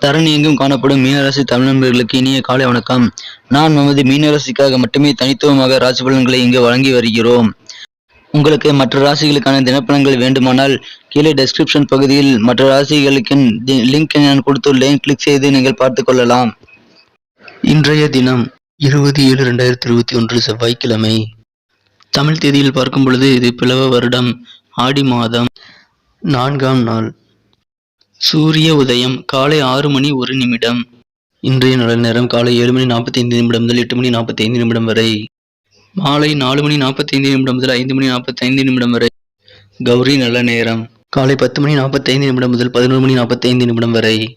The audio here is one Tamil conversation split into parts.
தரணி எங்கும் காணப்படும் மீனராசி தமிழர்களுக்கு இனிய காலை வணக்கம். நான் நமது மீனராசிக்காக மட்டுமே தனித்துவமாக ராசி பலன்களை இங்கு வழங்கி வருகிறோம். உங்களுக்கு மற்ற ராசிகளுக்கான தினப்பலன்கள் வேண்டுமானால் கீழே டெஸ்கிரிப்ஷன் பகுதியில் மற்ற ராசிகளுக்கு லிங்க் நான் கொடுத்துள்ளேன். கிளிக் செய்து நீங்கள் பார்த்துக் கொள்ளலாம். இன்றைய தினம் இருபது ஏழு ரெண்டாயிரத்தி இருபத்தி ஒன்று செவ்வாய்க்கிழமை. தமிழ் தேதியில் பார்க்கும் பொழுது இது பிளவ வருடம். ஆடி மாதம். நான்காம் நாள். சூரிய உதயம் காலை ஆறு மணி ஒரு நிமிடம். இன்றைய நல்ல நேரம் காலை ஏழு மணி நாற்பத்தி ஐந்து நிமிடம் முதல் எட்டு மணி நாற்பத்தி ஐந்து நிமிடம் வரை. மாலை நாலு மணி நாற்பத்தி ஐந்து நிமிடம் முதல் ஐந்து மணி நாற்பத்தி ஐந்து நிமிடம் வரை. கௌரி நல்ல நேரம். காலை பத்து மணி நாற்பத்தி ஐந்து நிமிடம் முதல் பதினோரு மணி நாற்பத்தி ஐந்து நிமிடம் வரை.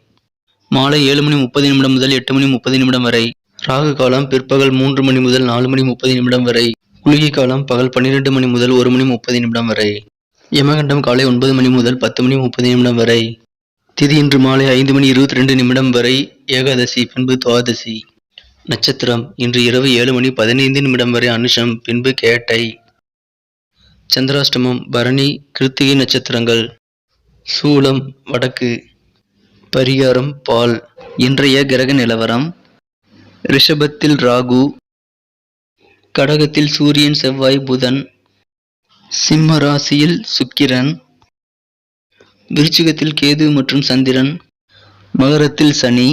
மாலை ஏழு மணி முப்பது நிமிடம் முதல் எட்டு மணி முப்பது நிமிடம் வரை. ராகு காலம் பிற்பகல் மூன்று மணி முதல் நாலு மணி முப்பது நிமிடம் வரை. குளிகை காலம் பகல் பன்னிரெண்டு மணி முதல் ஒரு மணி முப்பது நிமிடம் வரை. யமகண்டம் காலை ஒன்பது மணி முதல் பத்து மணி முப்பது நிமிடம் வரை. திதி இன்று மாலை ஐந்து மணி இருபத்தி ரெண்டு நிமிடம் வரை ஏகாதசி பின்பு துவாதசி. நட்சத்திரம் இன்று இரவு ஏழு மணி பதினைந்து நிமிடம் வரை அனுஷம் பின்பு கேட்டை. சந்திராஷ்டமம் பரணி கிருத்திகை நட்சத்திரங்கள். சூலம் வடக்கு. பரிகாரம் பால். இன்றைய கிரக நிலவரம் ரிஷபத்தில் ராகு. கடகத்தில் சூரியன் செவ்வாய் புதன். சிம்ம ராசியில் சுக்கிரன். விருச்சிகத்தில் கேது மற்றும் சந்திரன் மகரத்தில் சனி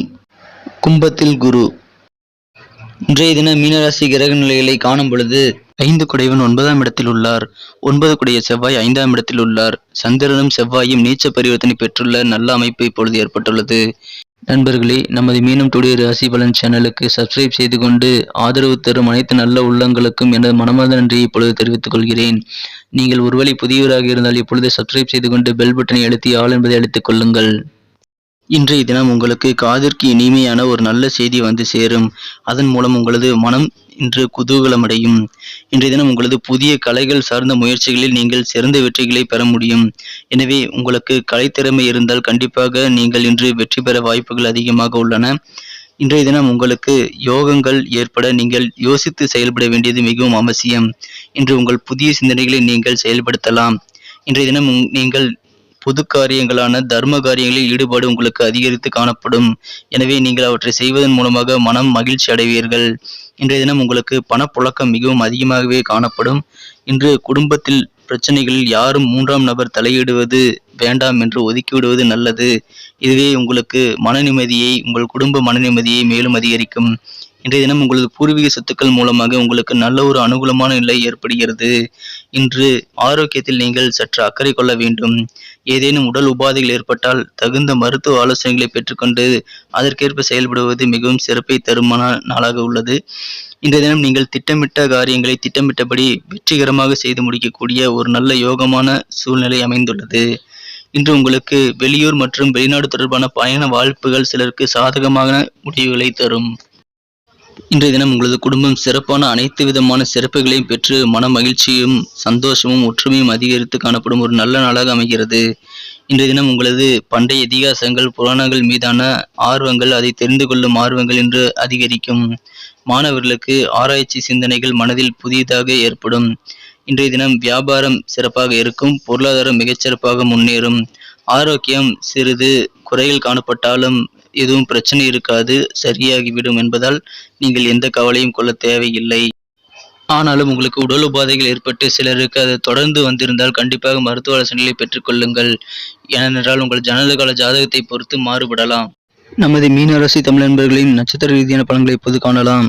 கும்பத்தில் குரு. இன்றைய தின மீனராசி கிரக நிலைகளை காணும் பொழுது ஐந்து குடைவன் ஒன்பதாம் இடத்தில் உள்ளார். ஒன்பது குடைய செவ்வாய் ஐந்தாம் இடத்தில் உள்ளார். சந்திரனும் செவ்வாயும் நீச்ச பரிவர்த்தனை பெற்றுள்ள நல்ல அமைப்பு இப்பொழுது ஏற்பட்டுள்ளது. நண்பர்களே நமது மீனம் டுடே ராசி பலன் சேனலுக்கு சப்ஸ்கிரைப் செய்து கொண்டு ஆதரவு தரும் அனைத்து நல்ல உள்ளங்களுக்கும் எனது மனமார்ந்த நன்றியை இப்பொழுது தெரிவித்துக் கொள்கிறேன். நீங்கள் ஒருவேளை புதியவராக இருந்தால் இப்பொழுது சப்ஸ்கிரைப் செய்து கொண்டு பெல் பட்டனை அழுத்தி ஆள் என்பதை அழுத்திக் கொள்ளுங்கள். இன்றைய தினம் உங்களுக்கு காதிற்கு இனிமையான ஒரு நல்ல செய்தி வந்து சேரும். அதன் மூலம் உங்களது மனம் இன்று குதூகலமடையும். இன்றைய தினம் உங்களது புதிய கலைகள் சார்ந்த முயற்சிகளில் நீங்கள் சிறந்த வெற்றிகளை பெற முடியும். எனவே உங்களுக்கு கலைத்திறமை இருந்தால் கண்டிப்பாக நீங்கள் இன்று வெற்றி பெற வாய்ப்புகள் அதிகமாக உள்ளன. இன்றைய தினம் உங்களுக்கு யோகங்கள் ஏற்பட நீங்கள் யோசித்து செயல்பட வேண்டியது மிகவும் அவசியம். இன்று உங்கள் புதிய சிந்தனைகளை நீங்கள் செயல்படுத்தலாம். இன்றைய தினம் நீங்கள் பொது காரியங்களான தர்ம காரியங்களில் ஈடுபாடு உங்களுக்கு அதிகரித்து காணப்படும். எனவே நீங்கள் அவற்றை செய்வதன் மூலமாக மனம் மகிழ்ச்சி அடைவீர்கள். இன்றைய தினம் உங்களுக்கு பணப்புழக்கம் மிகவும் அதிகமாகவே காணப்படும். இன்று குடும்பத்தில் பிரச்சனைகளில் யாரும் மூன்றாம் நபர் தலையிடுவது வேண்டாம் என்று ஒதுக்கிவிடுவது நல்லது. இதுவே உங்களுக்கு மன நிம்மதியை உங்கள் குடும்ப மன நிம்மதியை மேலும் அதிகரிக்கும். இன்றைய தினம் உங்களது பூர்வீக சொத்துக்கள் மூலமாக உங்களுக்கு நல்ல ஒரு அனுகூலமான நிலை ஏற்படுகிறது இன்று ஆரோக்கியத்தில் நீங்கள் சற்று அக்கறை கொள்ள வேண்டும். ஏதேனும் உடல் உபாதைகள் ஏற்பட்டால் தகுந்த மருத்துவ ஆலோசனைகளை பெற்றுக்கொண்டு அதற்கேற்ப செயல்படுவது மிகவும் சிறப்பை தருமான நாளாக உள்ளது. இன்றைய தினம் நீங்கள் திட்டமிட்ட காரியங்களை திட்டமிட்டபடி வெற்றிகரமாக செய்து முடிக்கக்கூடிய ஒரு நல்ல யோகமான சூழ்நிலை அமைந்துள்ளது. இன்று உங்களுக்கு வெளியூர் மற்றும் வெளிநாடு தொடர்பான பயண வாய்ப்புகள் சிலருக்கு சாதகமான முடிவுகளை தரும். இன்றைய தினம் உங்களது குடும்பம் சிறப்பான அனைத்து விதமான சிறப்புகளையும் பெற்று மன மகிழ்ச்சியும் சந்தோஷமும் ஒற்றுமையும் அதிகரித்து காணப்படும் ஒரு நல்ல நாளாக அமைகிறது. இன்றைய தினம் உங்களது பண்டைய இதிகாசங்கள் புராணங்கள் மீதான ஆர்வங்கள் அதை தெரிந்து கொள்ளும் ஆர்வங்கள் என்று அதிகரிக்கும். மாணவர்களுக்கு ஆராய்ச்சி சிந்தனைகள் மனதில் புதியதாக ஏற்படும். இன்றைய தினம் வியாபாரம் சிறப்பாக இருக்கும் பொருளாதாரம் மிகச்சிறப்பாக முன்னேறும். ஆரோக்கியம் சிறிது குறைகள் காணப்பட்டாலும் எதுவும் பிரச்சனை இருக்காது சரியாகிவிடும் என்பதால் நீங்கள் எந்த கவலையும் கொள்ள தேவையில்லை. ஆனாலும் உங்களுக்கு உடல் உபாதைகள் ஏற்பட்டு சிலருக்கு அது தொடர்ந்து வந்திருந்தால் கண்டிப்பாக மருத்துவ ஆலோசனைகளை பெற்றுக்கொள்ளுங்கள் ஏனென்றால் உங்கள் ஜனனகால ஜாதகத்தை பொறுத்து மாறுபடலாம். நமது மீனராசி தமிழ் நண்பர்களின் நட்சத்திர ரீதியான பலன்களை இப்போது காணலாம்.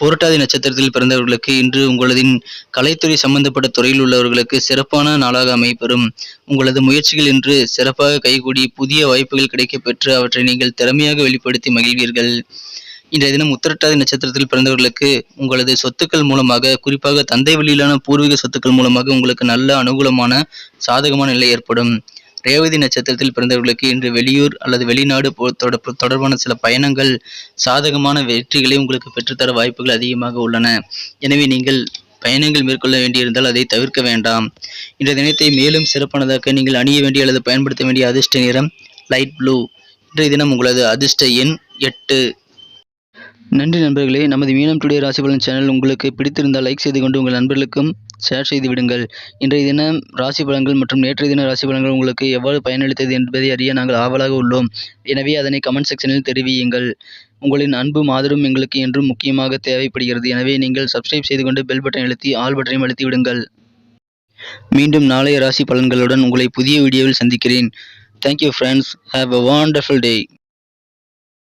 புரட்டாதி நட்சத்திரத்தில் பிறந்தவர்களுக்கு இன்று உங்களதின் கலைத்துறை சம்பந்தப்பட்ட துறையில் உள்ளவர்களுக்கு சிறப்பான நாளாக அமைப்பெறும் உங்களது முயற்சிகள் இன்று சிறப்பாக கைகூடி புதிய வாய்ப்புகள் கிடைக்கப்பெற்று அவற்றை நீங்கள் திறமையாக வெளிப்படுத்தி மகிழ்வீர்கள். இன்றைய தினம் உத்திரட்டாதி நட்சத்திரத்தில் பிறந்தவர்களுக்கு உங்களது சொத்துக்கள் மூலமாக குறிப்பாக தந்தை வழியிலான பூர்வீக சொத்துக்கள் மூலமாக உங்களுக்கு நல்ல அனுகூலமான சாதகமான நிலை ஏற்படும். ரேவதி நட்சத்திரத்தில் பிறந்தவர்களுக்கு இன்று வெளியூர் அல்லது வெளிநாடு தொடர்பான சில பயணங்கள் சாதகமான வெற்றிகளை உங்களுக்கு பெற்றுத்தர வாய்ப்புகள் அதிகமாக உள்ளன. எனவே நீங்கள் பயணங்கள் மேற்கொள்ள வேண்டியிருந்தால் அதை தவிர்க்க வேண்டாம். இன்றைய தினத்தை மேலும் சிறப்பானதாக்க நீங்கள் அணிய வேண்டிய அல்லது பயன்படுத்த வேண்டிய அதிர்ஷ்ட நிறம் லைட் ப்ளூ இன்றைய தினம் உங்களது அதிர்ஷ்ட எண் எட்டு. நன்றி நண்பர்களே நமது மீனம் டுடே ராசிபலன் சேனல் உங்களுக்கு பிடித்திருந்தால் லைக் செய்து கொண்டு உங்கள் நண்பர்களுக்கும் ஷேர் செய்து விடுங்கள். இன்றைய தினம் ராசி பலன்கள் மற்றும் நேற்றைய தின ராசி பலன்கள் உங்களுக்கு எவ்வாறு பயனளித்தது என்பதை அறிய நாங்கள் ஆவலாக உள்ளோம். எனவே அதனை கமெண்ட் செக்ஷனில் தெரிவியுங்கள். உங்களின் அன்பும் ஆதரவும் எங்களுக்கு என்றும் முக்கியமாக தேவைப்படுகிறது. எனவே நீங்கள் சப்ஸ்கிரைப் செய்து கொண்டு பெல் பட்டனை அழுத்தி ஆல் பட்டனையும் அழுத்தி விடுங்கள். மீண்டும் நாளைய ராசி பலன்களுடன் உங்களை புதிய வீடியோவில் சந்திக்கிறேன். Thank you friends have a wonderful day